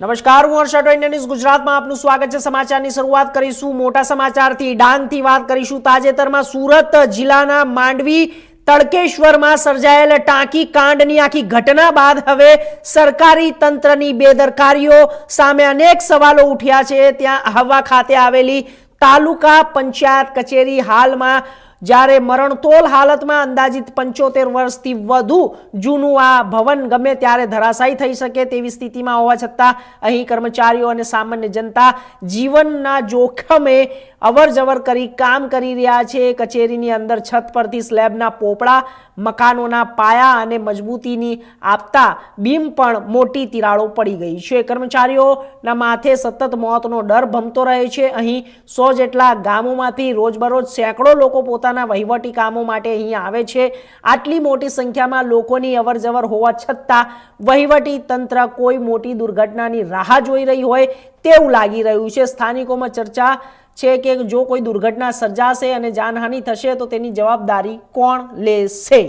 નમસ્કાર, હું Harshad Indian news ગુજરાતમાં આપનું સ્વાગત છે. સમાચારની શરૂઆત કરીશું મોટા સમાચારથી. ડાંગથી વાત કરીશું તાજેતરમાં સુરત જિલ્લાના માંડવી તડકેશ્વરમાં સર્જાયેલ ટાંકી કાંડની આખી ઘટના બાદ હવે સરકારી તંત્રની બેદરકારીઓ સામે અનેક સવાલો ઉઠ્યા છે. ત્યાં હવા ખાતે આવેલી તાલુકા પંચાયત કચેરી હાલમાં જ્યારે મરણતોલ હાલતમાં અંદાજિત પંચોતેર વર્ષથી વધુ જૂનું આ ભવન ગમે ત્યારે ધરાશાયી થઈ શકે તેવી સ્થિતિમાં હોવા છતાં અહીં કર્મચારીઓ અને સામાન્ય જનતા જીવનના જોખમે અવર જવર કરી કામ કરી રહ્યા છે. કચેરીની અંદર છત પરથી સ્લેબના પોપડા, મકાનોના પાયા અને મજબૂતીની આપતા બીમ પણ મોટી તિરાડો પડી ગઈ છે. કર્મચારીઓના માથે સતત મોતનો ડર ભમતો રહે છે. અહીં સો જેટલા ગામોમાંથી રોજબરોજ સેંકડો લોકો પોતાના વહીવટી કામો માટે અહીં આવે છે. આટલી મોટી સંખ્યામાં લોકોની અવર જવર હોવા છતાં વહીવટી તંત્ર કોઈ મોટી દુર્ઘટનાની રાહ જોઈ રહી હોય તેવું લાગી રહ્યું છે. સ્થાનિકોમાં ચર્ચા છે કે જો કોઈ દુર્ઘટના સર્જાશે અને જાનહાનિ થશે તો તેની જવાબદારી કોણ લેશે?